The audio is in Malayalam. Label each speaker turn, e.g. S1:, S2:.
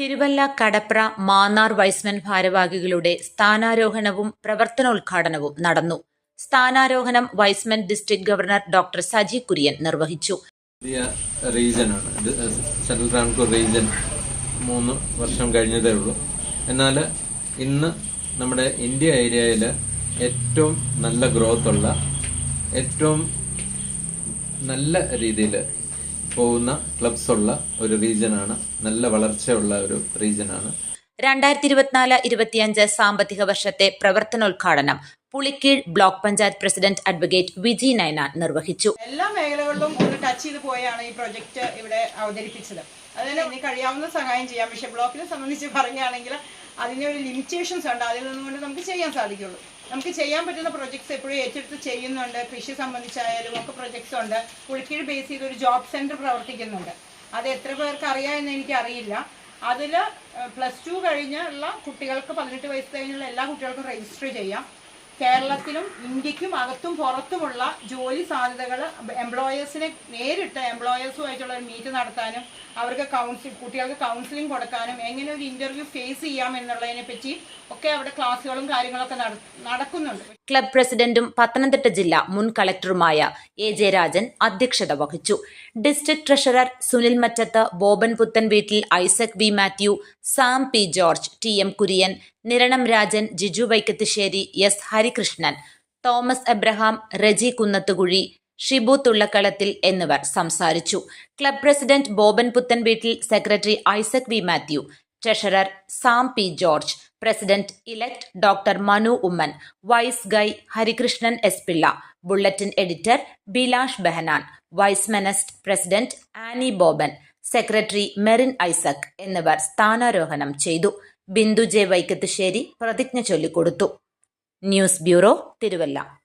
S1: തിരുവല്ല കടപ്ര മാന്നാർ വൈസ്മൻ ഭാരവാഹികളുടെ സ്ഥാനാരോഹണവും പ്രവർത്തനോദ്ഘാടനവും നടന്നു. സ്ഥാനാരോഹണം Y's Men district governor doctor Saji Kurian നിർവഹിച്ചു.
S2: മൂന്ന് വർഷം കഴിഞ്ഞതേ ഉള്ളൂ. എന്നാൽ ഇന്ന് നമ്മുടെ ഇന്ത്യ ഏരിയയിൽ ഏറ്റവും നല്ല ഗ്രോത്ത് ഉള്ള ഏറ്റവും നല്ല രീതിയിൽ പോകുന്ന ക്ലബ്സ് ഉള്ള ഒരു റീജിയനാണ് നല്ല വളർച്ചയുള്ള ഒരു റീജിയനാണ്
S1: രണ്ടായിരത്തി ഇരുപത്തിനാല് ഇരുപത്തിയഞ്ച് സാമ്പത്തിക വർഷത്തെ പ്രവർത്തനോദ്ഘാടനം Pulikeezhu block panchayat president advocate Viji Nayana നിർവഹിച്ചു.
S3: എല്ലാ മേഖലകളിലും ഒന്ന് ടച്ച് ചെയ്ത് പോയാണ് ഈ പ്രൊജക്ട് ഇവിടെ അവതരിപ്പിച്ചത്. അതുപോലെ ഇനി കഴിയാവുന്ന സഹായം ചെയ്യാം. പക്ഷെ ബ്ലോക്കിനെ സംബന്ധിച്ച് പറയുകയാണെങ്കിൽ അതിനൊരു ഒരു ലിമിറ്റേഷൻസ് ഉണ്ട്. അതിൽ നിന്നുകൊണ്ട് നമുക്ക് ചെയ്യാൻ സാധിക്കുള്ളൂ. നമുക്ക് ചെയ്യാൻ പറ്റുന്ന പ്രൊജക്ട്സ് എപ്പോഴും ഏറ്റെടുത്ത് ചെയ്യുന്നുണ്ട്. കൃഷി സംബന്ധിച്ചായാലും ഒക്കെ പ്രൊജക്ട്സ് ഉണ്ട്. പുളിക്കീഴ് ബേസ് ചെയ്ത് ഒരു ജോബ് സെന്റർ പ്രവർത്തിക്കുന്നുണ്ട്. അത് എത്ര പേർക്ക് അറിയാമെന്ന് എനിക്ക് അറിയില്ല അതിൽ പ്ലസ് ടു കഴിഞ്ഞുള്ള കുട്ടികൾക്ക് പതിനെട്ട് വയസ്സ് കഴിഞ്ഞുള്ള എല്ലാ കുട്ടികൾക്കും രജിസ്റ്റർ ചെയ്യാം. കേരളത്തിലും ഇന്ത്യക്കും അകത്തും പുറത്തുമുള്ള ജോലി സാധ്യതകൾ എംപ്ലോയേഴ്സിനെ നേരിട്ട് എംപ്ലോയേഴ്സുമായിട്ടുള്ള ഒരു മീറ്റ് നടത്താനും അവർക്ക് കൗൺസിൽ കുട്ടികൾക്ക് കൗൺസിലിംഗ് കൊടുക്കാനും എങ്ങനെ ഒരു ഇന്റർവ്യൂ ഫേസ് ചെയ്യാം എന്നുള്ളതിനെ പറ്റി ഒക്കെ അവിടെ ക്ലാസ്സുകളും കാര്യങ്ങളൊക്കെ നടക്കുന്നുണ്ട്.
S1: ക്ലബ് പ്രസിഡന്റും പത്തനംതിട്ട ജില്ലാ മുൻ കളക്ടറുമായ എ ജെ രാജൻ അധ്യക്ഷത വഹിച്ചു. District treasurer Sunil Mattathu Boban Puthen Veettil Isaac V Mathew Sam P George T M Kurian Niranam Rajan Jiju Vaikathussery S Harikrishnan Thomas Abraham Reji Kunnathukuzhi Shibu Thullakalathil എന്നിവർ സംസാരിച്ചു. Club president Boban Puthen Veettil secretary Isaac V Mathew treasurer Sam P George president elect doctor Manu Oommen vice guy Harikrishnan S Pillai bulletin editor Bilash Behanan Y's മെനസ്റ്റ് president Annie Boban secretary Merin Isaac എന്നിവർ സ്ഥാനാരോഹണം ചെയ്തു. ബിന്ദു ജെ വൈക്കത്തുശ്ശേരി പ്രതിജ്ഞ ചൊല്ലിക്കൊടുത്തു. News bureau Thiruvalla.